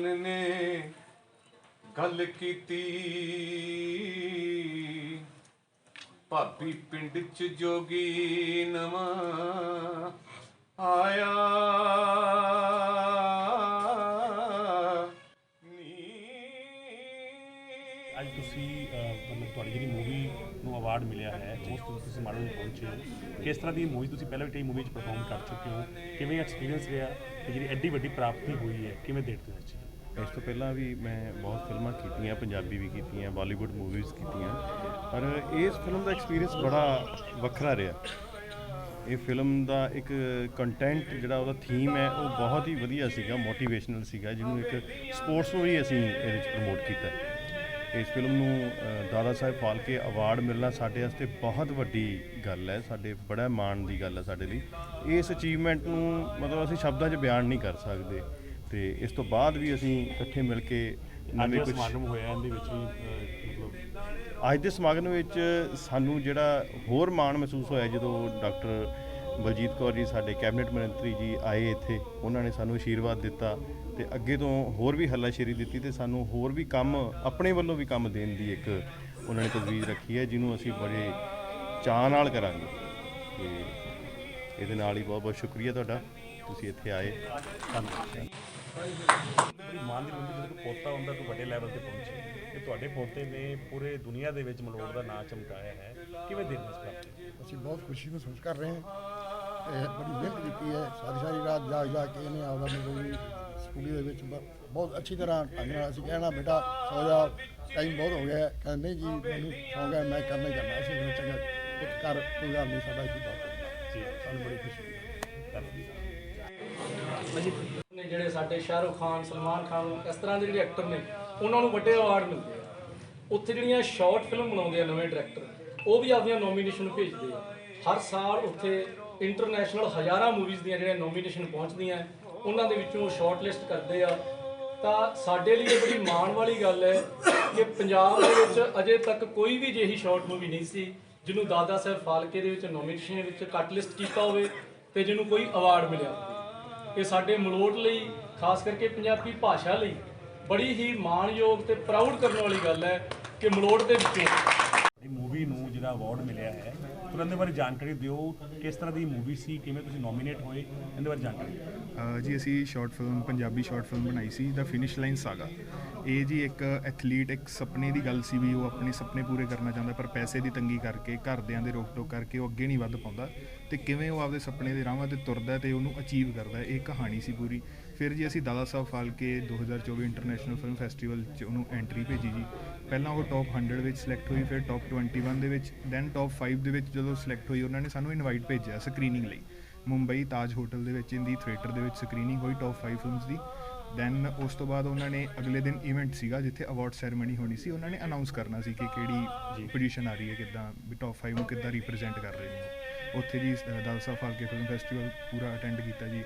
ਮਾਨ ਨੇ ਗੱਲ ਕੀਤੀ। ਭਾਬੀ ਪਿੰਡ ਚ ਜੋਗੀ ਨਵਾਂ ਆਇਆ। ਅੱਜ ਤੁਸੀਂ ਅਹ, ਤੁਹਾਡੀ ਜਿਹੜੀ ਮੂਵੀ ਨੂੰ ਅਵਾਰਡ ਮਿਲਿਆ ਹੈ ਉਸ ਤੋਂ ਤੁਸੀਂ ਮਾਡਲ ਨੂੰ ਪਹੁੰਚੇ ਹੋ। ਕਿਸ ਤਰ੍ਹਾਂ ਦੀ ਮੂਵੀ ਤੁਸੀਂ ਪਹਿਲਾਂ ਵੀ ਕਈ ਮੂਵੀ 'ਚ ਪਰਫਾਰਮ ਕਰ ਚੁੱਕੇ ਹੋ? ਕਿਵੇਂ ਐਕਸਪੀਰੀਅੰਸ ਰਿਹਾ? ਤੇ ਜਿਹੜੀ ਐਡੀ ਵੱਡੀ ਪ੍ਰਾਪਤੀ ਹੋਈ ਹੈ ਕਿਵੇਂ ਦੇਖਦੇ ਹੋ ਇਸ ਇਸ ਤੋਂ ਪਹਿਲਾਂ ਵੀ ਮੈਂ ਬਹੁਤ ਫਿਲਮਾਂ ਕੀਤੀਆਂ, ਪੰਜਾਬੀ ਵੀ ਕੀਤੀਆਂ, ਬਾਲੀਵੁੱਡ ਮੂਵੀਜ਼ ਕੀਤੀਆਂ। ਪਰ ਇਸ ਫਿਲਮ ਦਾ ਐਕਸਪੀਰੀਅੰਸ ਬੜਾ ਵੱਖਰਾ ਰਿਹਾ। ਇਹ ਫਿਲਮ ਦਾ ਇੱਕ ਕੰਟੈਂਟ ਜਿਹੜਾ ਉਹਦਾ ਥੀਮ ਹੈ, ਉਹ ਬਹੁਤ ਹੀ ਵਧੀਆ ਸੀਗਾ ਮੋਟੀਵੇਸ਼ਨਲ ਸੀਗਾ, ਜਿਹਨੂੰ ਇੱਕ ਸਪੋਰਟਸ ਨੂੰ ਵੀ ਅਸੀਂ ਇਹਦੇ ਵਿੱਚ ਪ੍ਰਮੋਟ ਕੀਤਾ। ਇਸ ਫਿਲਮ ਨੂੰ ਦਾਦਾ ਸਾਹਿਬ ਫਾਲਕੇ ਅਵਾਰਡ ਮਿਲਣਾ ਸਾਡੇ ਵਾਸਤੇ ਬਹੁਤ ਵੱਡੀ ਗੱਲ ਹੈ, ਸਾਡੇ ਬੜਾ ਮਾਣ ਦੀ ਗੱਲ ਹੈ ਸਾਡੇ ਲਈ। ਇਸ ਅਚੀਵਮੈਂਟ ਨੂੰ ਮਤਲਬ ਅਸੀਂ ਸ਼ਬਦਾਂ 'ਚ ਬਿਆਨ ਨਹੀਂ ਕਰ ਸਕਦੇ। ਤੇ ਇਸ ਤੋਂ ਬਾਅਦ ਵੀ ਅਸੀਂ ਇਕੱਠੇ ਮਿਲ ਕੇ ਨਵੇਂ ਕੁਝ ਸਮਾਗਮ ਹੋਇਆ ਇਹਦੇ ਵਿੱਚ ਵੀ ਮਤਲਬ ਅੱਜ ਦੇ ਸਮਾਗਮ ਵਿੱਚ ਸਾਨੂੰ ਜਿਹੜਾ ਹੋਰ ਮਾਣ ਮਹਿਸੂਸ ਹੋਇਆ ਜਦੋਂ ਡਾਕਟਰ ਬਲਜੀਤ ਕੌਰ ਜੀ ਸਾਡੇ ਕੈਬਨਿਟ ਮੰਤਰੀ ਜੀ ਆਏ ਇੱਥੇ ਉਹਨਾਂ ਨੇ ਸਾਨੂੰ ਆਸ਼ੀਰਵਾਦ ਦਿੱਤਾ ਤੇ ਅੱਗੇ ਤੋਂ ਹੋਰ ਵੀ ਹੱਲਾਸ਼ੇਰੀ ਦਿੱਤੀ ਤੇ ਸਾਨੂੰ ਹੋਰ ਵੀ ਕੰਮ ਆਪਣੇ ਵੱਲੋਂ ਵੀ ਕੰਮ ਦੇਣ ਦੀ ਇੱਕ ਉਹਨਾਂ ਨੇ ਤਜਵੀਜ਼ ਰੱਖੀ ਹੈ ਜਿਹਨੂੰ ਅਸੀਂ ਬੜੇ ਚਾਅ ਨਾਲ ਕਰਾਂਗੇ। ਤੇ ਇਹਦੇ ਨਾਲ ਹੀ ਬਹੁਤ ਬਹੁਤ ਸ਼ੁਕਰੀਆ ਤੁਹਾਡਾ। ਤੁਸੀਂ ਇੱਥੇ ਆਏ। ਧੰਨਵਾਦ। ਬੜੀ ਮਾਣ ਦੀ ਬੰਦੀ ਜਦੋਂ ਪੋਤਾ ਹੁੰਦਾ ਕੋਈ ਵੱਡੇ ਲੈਵਲ ਤੇ ਪਹੁੰਚੇ। ਤੇ ਤੁਹਾਡੇ ਪੋਤੇ ਨੇ ਪੂਰੇ ਦੁਨੀਆ ਦੇ ਵਿੱਚ ਮਲੋੜ ਦਾ ਨਾਂ ਚਮਕਾਇਆ ਹੈ। ਕਿਵੇਂ ਹੋ ਇਸ ਪ੍ਰਾਪਤੀ? ਅਸੀਂ ਬਹੁਤ ਖੁਸ਼ੀ ਮਹਿਸੂਸ ਕਰ ਰਹੇ ਹਾਂ। ਇਹ ਬੜੀ ਮਿਹਨਤ ਕੀਤੀ ਹੈ। ਸਾਰੀ ਸਾਰੀ ਰਾਤ ਜਾਗ ਜਾਗ ਕੇ ਇਹਨੇ ਆਪਦਾ ਮਤਲਬ ਸਟੂਡੀਓ ਦੇ ਵਿੱਚ ਬਹੁਤ ਅੱਛੀ ਤਰ੍ਹਾਂ ਢੰਗ ਨਾਲ ਅਸੀਂ ਕਹਿਣਾ ਬੇਟਾ ਸੌ ਜਾ। ਟਾਈਮ ਬਹੁਤ ਹੋ ਗਿਆ ਹੈ। ਕਹਿੰਦੇ ਨਹੀਂ ਜੀ ਮੈਨੂੰ ਸੌਂ ਗਿਆ ਮੈਂ ਕਰਨਾ ਹੀ ਕਰਨਾ ਅਸੀਂ ਮੈਨੂੰ ਚੰਗਾ ਕਰ ਕੋਈ ਗੱਲ ਨਹੀਂ ਸਾਡਾ ਕੀ ਬਾਤ ਜੀ ਸਾਨੂੰ ਬੜੀ ਖੁਸ਼ੀ ਹੈ ਧੰਨਵਾਦ। ਨੇ ਜਿਹੜੇ ਸਾਡੇ ਸ਼ਾਹਰੁਖ ਖਾਨ, ਸਲਮਾਨ ਖਾਨ, ਇਸ ਤਰ੍ਹਾਂ ਦੇ ਜਿਹੜੇ ਐਕਟਰ ਨੇ, ਉਹਨਾਂ ਨੂੰ ਵੱਡੇ ਅਵਾਰਡ ਮਿਲਦੇ ਆ। ਉੱਥੇ ਜਿਹੜੀਆਂ ਸ਼ਾਰਟ ਫਿਲਮ ਬਣਾਉਂਦੇ ਆ ਨਵੇਂ ਡਾਇਰੈਕਟਰ ਉਹ ਵੀ ਆਪਦੀਆਂ ਨੋਮੀਨੇਸ਼ਨ ਭੇਜਦੇ ਆ। ਹਰ ਸਾਲ ਉੱਥੇ ਇੰਟਰਨੈਸ਼ਨਲ ਹਜ਼ਾਰਾਂ ਮੂਵੀਜ਼ ਦੀਆਂ ਜਿਹੜੀਆਂ ਨੋਮੀਨੇਸ਼ਨ ਪਹੁੰਚਦੀਆਂ, ਉਹਨਾਂ ਦੇ ਵਿੱਚੋਂ ਸ਼ਾਰਟ ਲਿਸਟ ਕਰਦੇ ਆ। ਤਾਂ ਸਾਡੇ ਲਈ ਇਹ ਬੜੀ ਮਾਣ ਵਾਲੀ ਗੱਲ ਹੈ ਕਿ ਪੰਜਾਬ ਦੇ ਵਿੱਚ ਅਜੇ ਤੱਕ ਕੋਈ ਵੀ ਜਿਹੀ ਸ਼ਾਰਟ ਮੂਵੀ ਨਹੀਂ ਸੀ, ਜਿਹਨੂੰ ਦਾਦਾ ਸਾਹਿਬ ਫਾਲਕੇ ਦੇ ਵਿੱਚ ਨੋਮੀਨੇਸ਼ਨ ਵਿੱਚ ਕੱਟ ਲਿਸਟ ਕੀਤਾ ਹੋਵੇ ਤੇ ਜਿਹਨੂੰ ਕੋਈ ਅਵਾਰਡ ਮਿਲਿਆ ਹੋਵੇ। ਇਹ ਸਾਡੇ ਮਲੋਟ ਲਈ, ਖਾਸ ਕਰਕੇ ਪੰਜਾਬੀ ਭਾਸ਼ਾ ਲਈ, ਬੜੀ ਹੀ ਮਾਣਯੋਗ ਤੇ ਪ੍ਰਾਊਡ ਕਰਨ ਵਾਲੀ ਗੱਲ ਹੈ ਕਿ ਮਲੋਟ ਦੇ ਵਿੱਚੋਂ ਇਹ ਮੂਵੀ ਨੂੰ ਜਿਹੜਾ ਅਵਾਰਡ ਮਿਲਿਆ ਹੈ ਤੁਰੰਤ ਦੇ ਬਾਰੇ ਜਾਣਕਾਰੀ ਦਿਓ, ਕਿਸ ਤਰ੍ਹਾਂ ਦੀ ਮੂਵੀ ਸੀ, ਕਿਵੇਂ ਤੁਸੀਂ ਨੋਮੀਨੇਟ ਹੋਏ, ਇਹਦੇ ਬਾਰੇ ਜਾਣਕਾਰੀ ਦਿਓ। ਜੀ, ਅਸੀਂ short film Punjabi short film ਬਣਾਈ ਸੀ ਦਾ ਫਿਨਿਸ਼ ਲਾਈਨ ਸਾਗਾ ਇਹ ਜੀ ਇੱਕ ਐਥਲੀਟ ਇੱਕ ਸੁਪਨੇ ਦੀ ਗੱਲ ਸੀ ਵੀ ਉਹ ਆਪਣੇ ਸੁਪਨੇ ਪੂਰੇ ਕਰਨਾ ਚਾਹੁੰਦਾ, ਪਰ ਪੈਸੇ ਦੀ ਤੰਗੀ ਕਰਕੇ, ਘਰਦਿਆਂ ਦੇ ਰੋਕ ਟੋਕ ਕਰਕੇ ਉਹ ਅੱਗੇ ਨਹੀਂ ਵੱਧ ਪਾਉਂਦਾ। ਤੇ ਕਿਵੇਂ ਉਹ ਆਪਦੇ ਸੁਪਨੇ ਦੇ ਰਾਹਾਂ ਤੇ ਤੁਰਦਾ ਤੇ ਉਹਨੂੰ ਅਚੀਵ ਕਰਦਾ, ਇਹ ਕਹਾਣੀ ਸੀ ਪੂਰੀ। ਫਿਰ ਜੀ, ਅਸੀਂ Dada Saheb Phalke 2024 international film festival 'ਚ ਉਹਨੂੰ ਐਂਟਰੀ ਭੇਜੀ ਜੀ। ਪਹਿਲਾਂ ਉਹ ਟੌਪ 100 ਵਿੱਚ ਸਿਲੈਕਟ ਹੋਈ, ਫਿਰ ਟੌਪ 21 ਦੇ ਵਿੱਚ ਦੈਨ ਟੌਪ 5 ਦੇ ਵਿੱਚ ਜਦੋਂ ਸਿਲੈਕਟ ਹੋਈ, ਉਹਨਾਂ ਨੇ ਸਾਨੂੰ ਇਨਵਾਈਟ ਭੇਜਿਆ ਸਕਰੀਨਿੰਗ ਲਈ। ਮੁੰਬਈ ਤਾਜ ਹੋਟਲ ਦੇ ਵਿੱਚ ਇੰਦੀ ਥੀਏਟਰ ਦੇ ਵਿੱਚ ਸਕਰੀਨਿੰਗ ਹੋਈ ਟੌਪ 5 ਫਿਲਮਸ ਦੀ। ਦੈਨ ਉਸ ਤੋਂ ਬਾਅਦ ਉਹਨਾਂ ਨੇ ਅਗਲੇ ਦਿਨ ਇਵੈਂਟ ਸੀਗਾ ਜਿੱਥੇ ਅਵਾਰਡ ਸੈਰੇਮਨੀ ਹੋਣੀ ਸੀ ਉਹਨਾਂ ਨੇ ਅਨਾਉਂਸ ਕਰਨਾ ਸੀ ਕਿ ਕਿਹੜੀ ਪੋਜੀਸ਼ਨ ਆ ਰਹੀ ਹੈ ਕਿੱਦਾਂ ਵੀ ਟੌਪ 5 ਨੂੰ ਕਿੱਦਾਂ ਰਿਪਰੈਜ਼ੈਂਟ ਕਰ ਰਹੇ ਨੇ। ਉੱਥੇ ਜੀ ਦਾਦਾ ਸਾਹਿਬ ਫਾਲਕੇ ਫਿਲਮ ਫੈਸਟੀਵਲ ਪੂਰਾ ਅਟੈਂਡ ਕੀਤਾ ਜੀ।